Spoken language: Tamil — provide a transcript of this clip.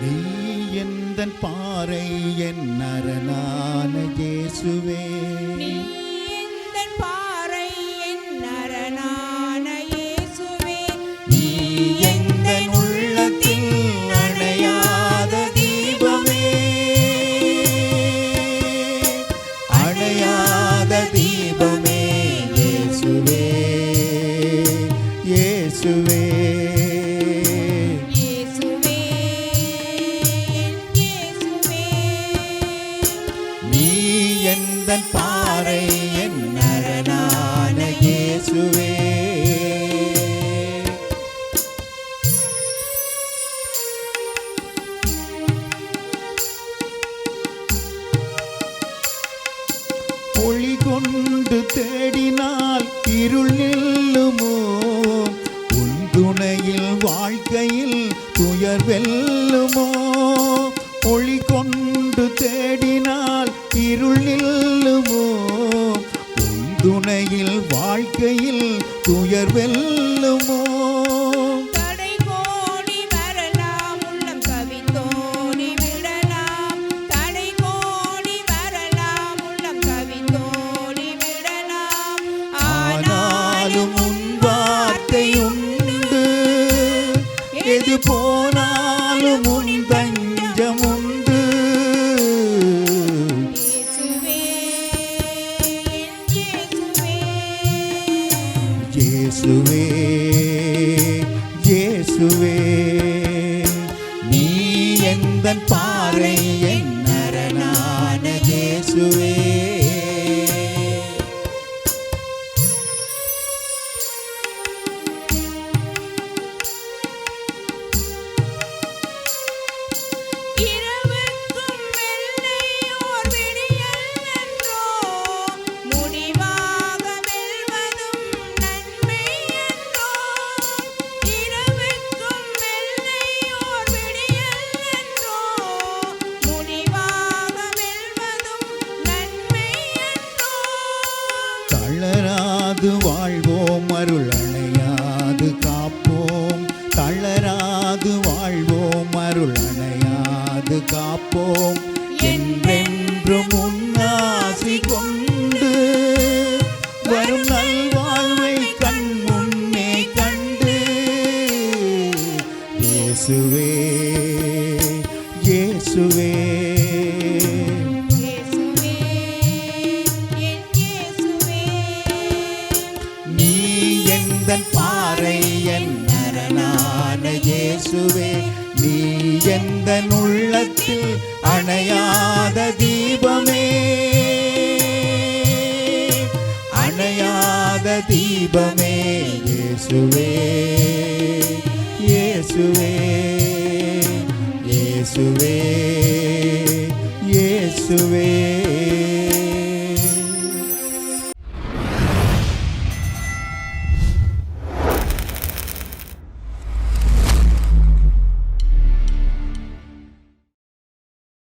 நீ எந்தன் பாறை என் அரணான இயேசுவே. நீ எந்தன் பாறை என் எந்தன் பாறை என் அரணான இயேசுவே. ஒளி கொண்டு தேடினால் இருள் நில்லுமோ? உன் துணையில் வாழ்க்கையில் துயர் வெல்லுமோ? ஒளி கொண்டு தேடினால் இருள் நில்லுமோ? துணையில் வாழ்க்கையில் துயர் வெல்லுமோ? தடை ஆனாலும் உன் வார்த்தை உண்டு. எது இயேசுவே இயேசுவே நீ எந்த பாறையே தளராது வாழ்வோம் அருள் அணையாது. காப்போம் தளராது வாழ்வோம் அருள் அணையாது. காப்போம் என்றென்று முன்னாசி கொண்டு வரும் நல்வாழ்வை கண் முன்னே கண்டு இயேசுவே இயேசுவே. எந்தன் பாறை என் அரணான இயேசுவே நீ எந்த உள்ளத்தில் அணையாத தீபமே? அணையாத தீபமே இயேசுவே இயேசுவே இயேசுவே இயேசுவே.